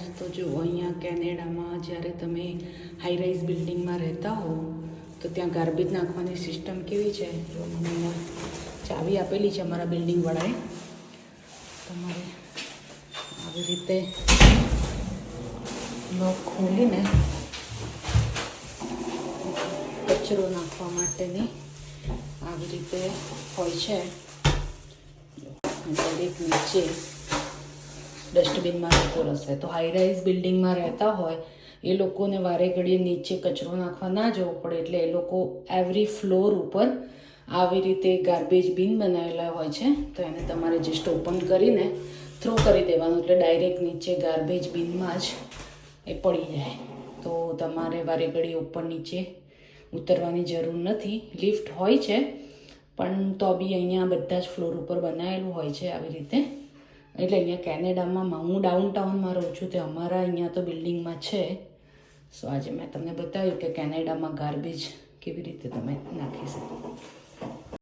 Friends તો જુઓ અહીંયા કેનેડામાં જ્યારે તમે હાઈ રાઇઝ બિલ્ડિંગમાં રહેતા હો, તો ત્યાં ગાર્બેજ નાખવાની સિસ્ટમ કેવી છે? જો મને ચાવી આપેલી છે અમારા બિલ્ડિંગવાળાએ તમારે આવી રીતે લોક ખોલીને કચરો નાખવા માટેની આવી રીતે હોય છે. દરેક નીચે ડસ્ટબિનમાં જતો રહેશે તો હાઈ રાઇઝ બિલ્ડિંગમાં રહેતા હોય, એ લોકોને વારે ઘડીએ નીચે કચરો નાખવા ના જવું પડે. એટલે એ લોકો એવરી ફ્લોર ઉપર આવી રીતે ગાર્બેજ બિન બનાવેલા હોય છે. તો એને તમારે જસ્ટ ઓપન કરીને થ્રો કરી દેવાનું. એટલે ડાયરેક્ટ નીચે ગાર્બેજ બિનમાં જ એ પડી જાય. તો તમારે વારે ઘડી ઉપર નીચે ઉતરવાની જરૂર નથી. લિફ્ટ હોય છે, પણ તો બી અહીંયા બધા જ ફ્લોર ઉપર બનાવેલું હોય છે આવી રીતે. એટલે અહીંયા કેનેડામાં હું ડાઉન ટાઉનમાં રહું છું તે અમારા અહીંયા તો બિલ્ડિંગમાં છે. સો આજે મેં તમને બતાવ્યું કે કેનેડામાં ગાર્બેજ કેવી રીતે તમે નાખી શકો.